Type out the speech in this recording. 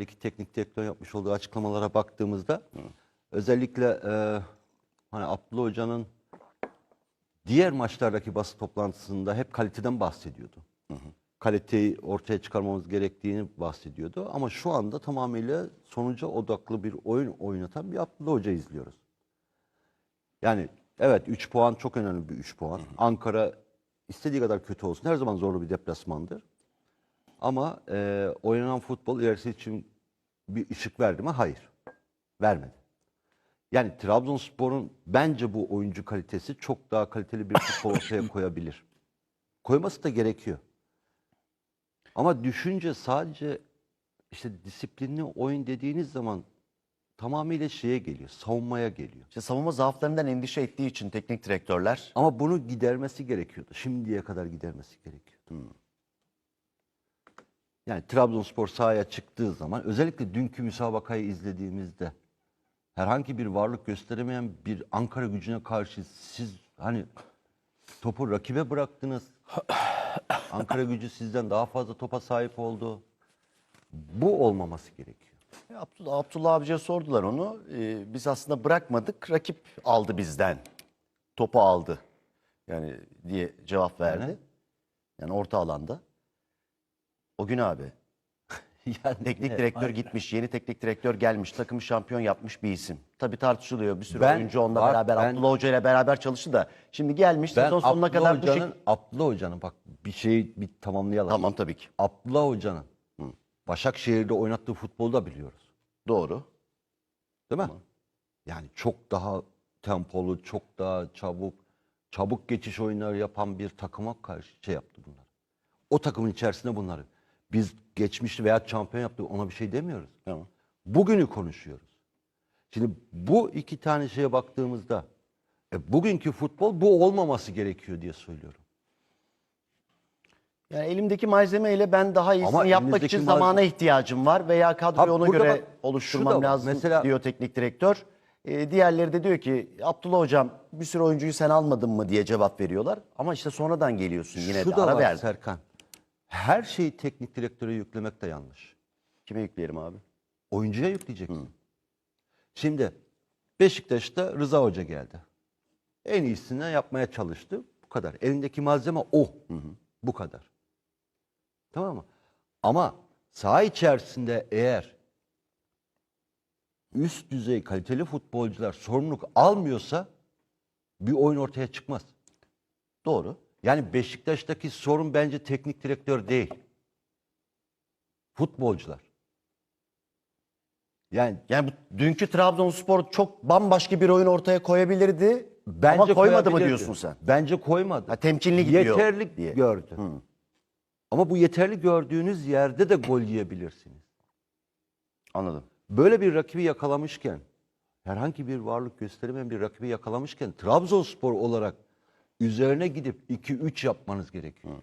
Peki teknik direktör yapmış olduğu açıklamalara baktığımızda özellikle e, hani Abdullah Hoca'nın diğer maçlardaki basın toplantısında hep kaliteden bahsediyordu. Kaliteyi ortaya çıkarmamız gerektiğini bahsediyordu. Ama şu anda tamamıyla sonuca odaklı bir oyun oynatan bir Abdullah Hoca izliyoruz. Yani evet 3 puan çok önemli bir 3 puan. Ankara istediği kadar kötü olsun her zaman zorlu bir deplasmandır. Ama e, oynanan futbol ilerisi için bir ışık verdi mi? Hayır. Vermedi. Yani Trabzonspor'un bence bu oyuncu kalitesi çok daha kaliteli bir futbol ortaya koyabilir. Koyması da gerekiyor. Ama düşünce sadece işte disiplinli oyun dediğiniz zaman tamamıyla şeye geliyor, savunmaya geliyor. İşte savunma zaaflarından endişe ettiği için teknik direktörler Ama bunu gidermesi gerekiyordu. Şimdiye kadar gidermesi gerekiyordu. Yani Trabzonspor sahaya çıktığı zaman özellikle dünkü müsabakayı izlediğimizde herhangi bir varlık gösteremeyen bir Ankara gücüne karşı siz hani topu rakibe bıraktınız. Ankara gücü sizden daha fazla topa sahip oldu. Bu olmaması gerekiyor. E, Abdullah, Abdullah abice sordular onu. Ee, biz aslında bırakmadık, rakip aldı bizden. Topu aldı. Yani diye cevap verdi. Yani? Yani orta alanda. O gün abi yani teknik direktör gitmiş, yeni teknik direktör gelmiş, takımı şampiyon yapmış bir isim. Tabii tartışılıyor. Bir sürü Ben- oyuncu onunla bak, beraber, ben- Abdullah Hoca ile beraber çalıştı da. Şimdi gelmiş ben sezon sonuna Abdullah kadar bu Hoca'nın, şekilde... Abdullah Hoca'nın bak bir şeyi bir tamamlayalım. Tamam tabii ki. Abdullah Hoca'nın Başakşehir'de oynattığı futbolu da biliyoruz. Doğru. Değil mi? Yani çok daha tempolu, çok daha çabuk, çabuk geçiş oyunları yapan bir takıma karşı şey yaptı bunlar. O takımın içerisinde bunları. Biz geçmişti veya şampiyon yaptı ona bir şey demiyoruz. Tamam. Bugünü konuşuyoruz. Şimdi bu iki tane şeye baktığımızda e, bugünkü futbol bu olmaması gerekiyor diye söylüyorum. Yani elimdeki malzemeyle ben daha iyisini Ama yapmak için malze- zamana ihtiyacım var veya kadroyu ona göre bak, oluşturmam lazım Mesela- diyor teknik direktör. Ee, diğerleri de diyor ki Abdullah hocam bir sürü oyuncuyu sen almadın mı diye cevap veriyorlar. Ama işte sonradan geliyorsun yine Şu de da ara var verdin. Serkan. Her şeyi teknik direktöre yüklemek de yanlış. Kime yükleyelim abi? Oyuncuya yükleyeceksin. Şimdi Beşiktaş'ta Rıza Hoca geldi. En iyisini yapmaya çalıştı. Bu kadar. Elindeki malzeme o. Bu kadar. Tamam mı? Ama saha içerisinde eğer üst düzey kaliteli futbolcular sorumluluk almıyorsa bir oyun ortaya çıkmaz. Doğru. Yani Beşiktaş'taki sorun bence teknik direktör değil. Futbolcular. Yani Yani bu, dünkü Trabzonspor çok bambaşka bir oyun ortaya koyabilirdi. Bence ama koymadı mı diyorsun sen? Bence koymadı. Ha, temkinli gidiyor Yeterli diye. gördü. Ama bu yeterli gördüğünüz yerde de gol yiyebilirsiniz. Anladım. Böyle bir rakibi yakalamışken, herhangi bir varlık gösteremeyen bir rakibi yakalamışken Trabzonspor olarak üzerine gidip 2-3 yapmanız gerekiyor.